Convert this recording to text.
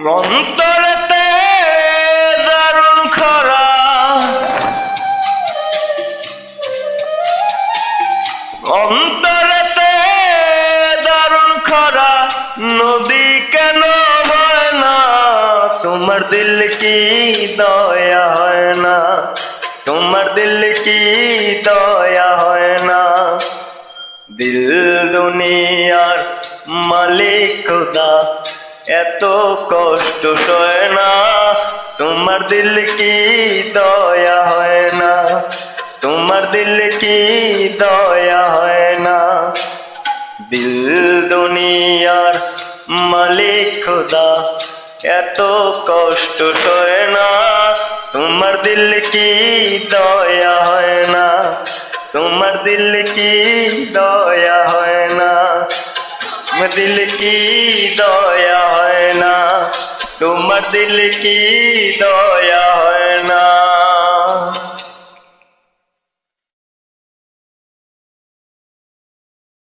অন্তরেতে দারুণ খরা। অন্তরেতে দারুণ খরা। নদী কেন দিল কি দয়া হয় না? তোমার দিল কি দয়া হয় না? দিল দুনিয়ার মালিক খুদা এত কষ্ট সয় না, তোমার দিল কি দয়া হয় না? তোমার দিল কি দয়া হয় না? দিল দুনিয়ার মালিক খোদা, এত কষ্ট সয় না, তোমার দিল কি দয়া হয় না? তোমার দিল কি দয়া হয় না তোমার দিল কি দয়া হয় না তোমার দিল কি দয়া হয় না